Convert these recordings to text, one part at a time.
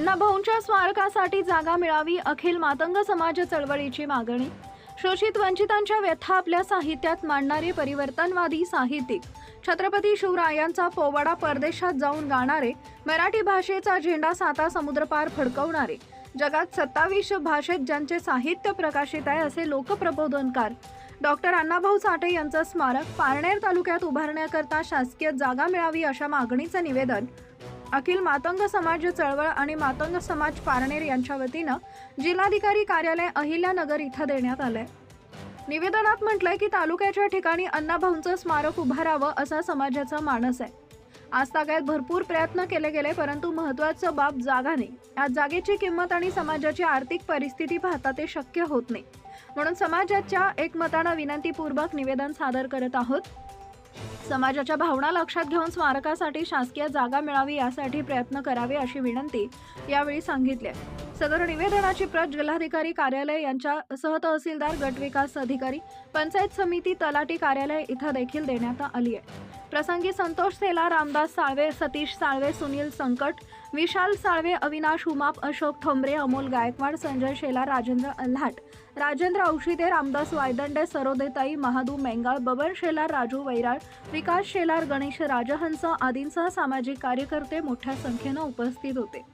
अण्णाभाऊंच्या स्मारकासाठी जागा मिळावी अखिल मातंग समाज चळवळीची मागणी. शोषित वंचितांच्या व्यथा आपल्या साहित्यात मांडणारे परिवर्तनवादी साहित्यिक. छत्रपती शिवरायांचा पोवाडा परदेशात जाऊन गाणारे मराठी भाषेचा झेंडा साता समुद्रपार फडकवणारे. जगात सत्तावीस भाषेत ज्यांचे साहित्य प्रकाशित आहे असे लोकप्रबोधनकार. डॉक्टर अण्णाभाऊ साठे यांचं स्मारक पारनेर तालुक्यात उभारण्याकरता शासकीय जागा मिळावी अशा मागणीचं निवेदन अखिल मातंग समाज चळवळ आणि मातंग समाज पारनेर यांच्या वतीनं जिल्हाधिकारी कार्यालय अहिल्यानगर इथं देण्यात आलंय. निवेदनात म्हटलंय की तालुक्याच्या ठिकाणी अण्णाभाऊंचं स्मारक उभारावं असा समाजाचा मानस आहे. आज तागायत भरपूर प्रयत्न केले गेले परंतु महत्वाचं बाब जागा नाही. या जागेची किंमत आणि समाजाची आर्थिक परिस्थिती पाहता ते शक्य होत नाही. म्हणून समाजाच्या एकमतानं विनंतीपूर्वक निवेदन सादर करत आहोत. समाजाच्या भावना लक्षात घेऊन स्मारकासाठी शासकीय जागा मिळावी यासाठी प्रयत्न करावे अशी विनंती यावेळी सांगितली. सदर निवेदनाची प्रत जिल्हाधिकारी कार्यालय यांच्या सहतहसीलदार गटविकास अधिकारी पंचायत समिती तलाटी कार्यालय इथं देखील देण्यात आली आहे. प्रसंगी संतोष सेला रामदास साळवे सतीश साळवे सुनील संकट विशाल साळवे अविनाश उमाप अशोक ठोंबरे अमोल गायकवाड संजय शेला राजेंद्र अल्हाट राजेंद्र औषिते रामदास वायदंडे सरोदेताई महादू मेंगाळ बबन शेलार राजू वैराळ विकास शेलार गणेश राजहंस आदींसह सामाजिक कार्यकर्ते मोठ्या संख्येनं उपस्थित होते.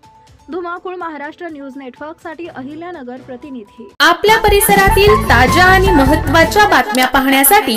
धुमाकूळ महाराष्ट्र न्यूज नेटवर्कसाठी अहिल्यानगर प्रतिनिधी. आपल्या परिसरातील ताज्या आणि महत्त्वाच्या बातम्या पाहण्यासाठी